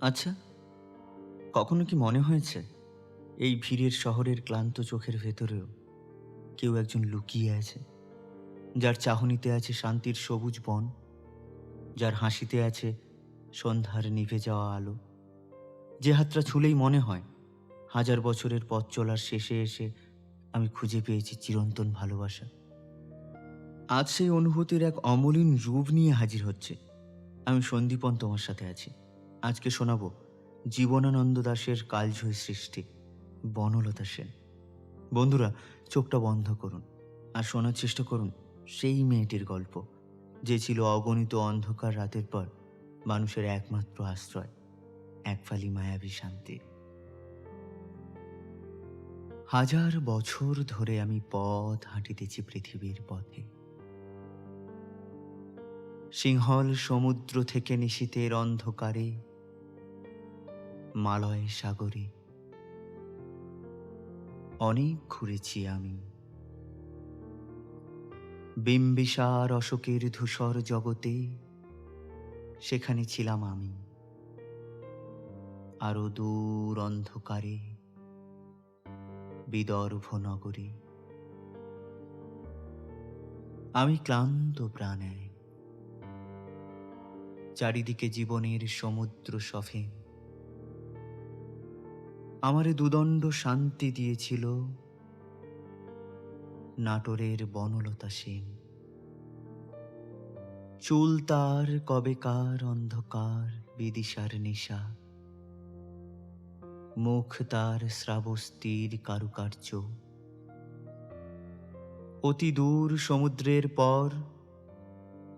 আচ্ছা কখনো কি মনে হয়েছে এই ভিড়ের শহরের ক্লান্ত চোখের ভেতরেও কেউ একজন লুকিয়ে আছে, যার চাহনিতে আছে শান্তির সবুজ বন, যার হাসিতে আছে সন্ধ্যার নিভে যাওয়া আলো? যে হাতটা ছুলেই মনে হয় হাজার বছরের পথ চলার শেষে এসে আমি খুঁজে পেয়েছি চিরন্তন ভালোবাসা। আজ সেই অনুভূতির এক অমলিন রূপ নিয়ে হাজির হচ্ছে। আমি সন্দীপন তোমার সাথে আছি। আজকে শোনাব জীবনানন্দ দাশের কালজয়ী সৃষ্টি, বনলতা সেন। বন্ধুরা, চোখটা বন্ধ করুন আর শোনার চেষ্টা করুন সেই মেয়েটির গল্প, যে ছিল অগণিত অন্ধকার রাতের পর মানুষের একমাত্র আশ্রয়, এক ফালি মায়াবী শান্তি। হাজার বছর ধরে আমি পথ হাঁটিতেছি পৃথিবীর পথে। সিংহল সমুদ্র থেকে নিশীতের অন্ধকারে, মালয় সাগরে। অনেক ঘুরেছি আমি। বিম্বিসার অশোকের ধূসর জগতে, সেখানে ছিলাম আমি। আরও দূর অন্ধকারে, বিদর্ভ নগরে। আমি ক্লান্ত প্রাণে চারিদিকে জীবনের সমুদ্র সফে। আমারে দুদণ্ড শান্তি দিয়েছিল নাটোরের বনলতা সেন। চুল তার কবেকার অন্ধকার বিদিশার নিশা। মুখ তার শ্রাবস্তির কারুকার্য। অতি দূর সমুদ্রের পর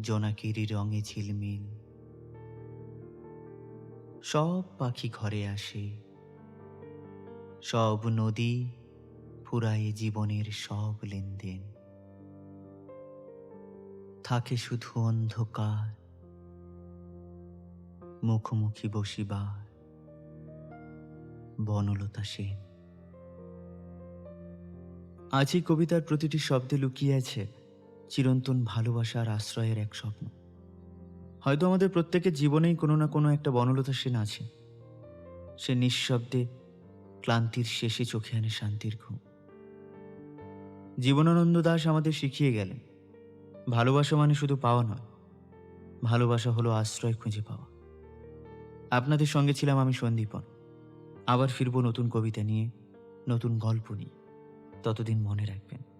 জোনাকিরি রঙে ঝিলমিল। সব পাখি ঘরে আসে। সব নদী ফুরায় জীবনের সব লেনদেন। থাকে শুধু অন্ধকার। মুখোমুখি বসিবার বনলতা সেন। আজ এই কবিতার প্রতিটি শব্দে লুকিয়ে আছে চিরন্তন ভালোবাসার আশ্রয়ের এক স্বপ্ন। হয়তো আমাদের প্রত্যেকের জীবনেই কোনো না কোনো একটা বনলতা সেন আছে। সে নিঃশব্দে ক্লান্তির শেষে চোখে আনে শান্তির ঘুম। জীবনানন্দ দাস আমাদের শিখিয়ে গেলেন, ভালোবাসা মানে শুধু পাওয়া নয়, ভালোবাসা হলো আশ্রয় খুঁজে পাওয়া। আপনাদের সঙ্গে ছিলাম আমি সন্দীপন। আবার ফিরবো নতুন কবিতা নিয়ে, নতুন গল্প নিয়ে। ততদিন মনে রাখবেন।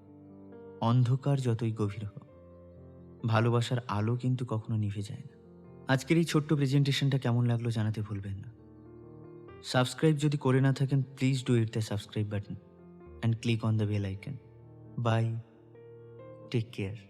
অন্ধকার যতই গভীর হোক, ভালোবাসার আলো কিন্তু কখনো নিভে যায় না। আজকের এই ছোট্ট প্রেজেন্টেশনটা কেমন লাগল জানাতে ভুলবেন না। সাবস্ক্রাইব যদি করে না থাকেন please do it the subscribe button and click on the bell icon bye take care